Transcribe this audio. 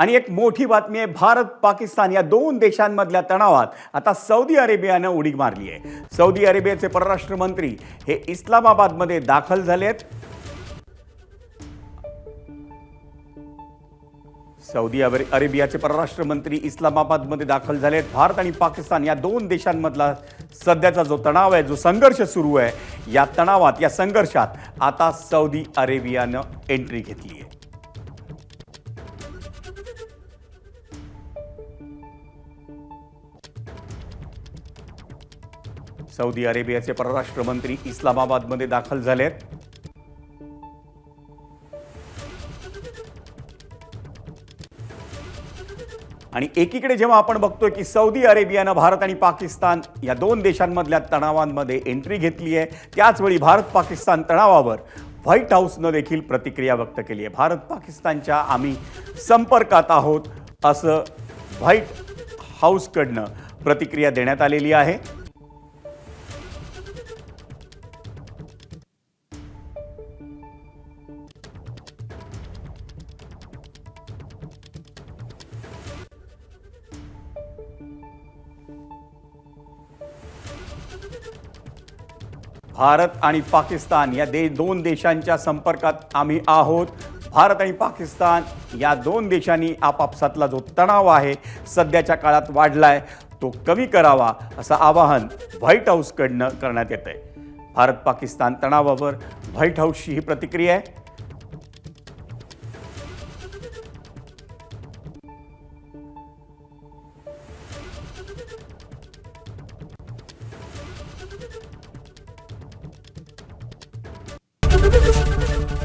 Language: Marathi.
आणि एक मोठी बातमी आहे भारत पाकिस्तान या दोन देशांमधल्या तणावात आता सौदी अरेबियानं उडी मारली आहे. सौदी अरेबियाचे परराष्ट्र मंत्री हे इस्लामाबादमध्ये दाखल झालेत. सौदी अरे- अरेबियाचे परराष्ट्र मंत्री इस्लामाबादमध्ये दाखल झालेत. भारत आणि पाकिस्तान या दोन देशांमधला सध्याचा जो तणाव आहे जो संघर्ष सुरू आहे या तणावात या संघर्षात आता सौदी अरेबियानं एंट्री घेतली आहे. सौदी अरेबियाचे परराष्ट्र मंत्री इस्लामाबादमध्ये दाखल झालेत. आणि एकीकडे जेव्हा आपण बघतोय की सौदी अरेबियानं भारत आणि पाकिस्तान या दोन देशांमधल्या तणावांमध्ये एंट्री घेतली आहे त्याचवेळी भारत पाकिस्तान तणावावर. व्हाईट हाऊसनं देखील प्रतिक्रिया व्यक्त केली आहे. भारत पाकिस्तानच्या आम्ही संपर्कात आहोत असं व्हाईट हाऊसकडनं प्रतिक्रिया देण्यात आलेली आहे. भारत आणि पाकिस्तान या दे दोन देशांच्या संपर्कात आम्ही आहोत. भारत आणि पाकिस्तान या दोन देशांनी आपापसातला जो तणाव आहे सध्याच्या काळात वाढलाय तो कमी करावा असं आवाहन व्हाईट हाऊसकडनं करण्यात येत आहे भारत पाकिस्तान तणावावर व्हाईट हाऊसची ही प्रतिक्रिया आहे.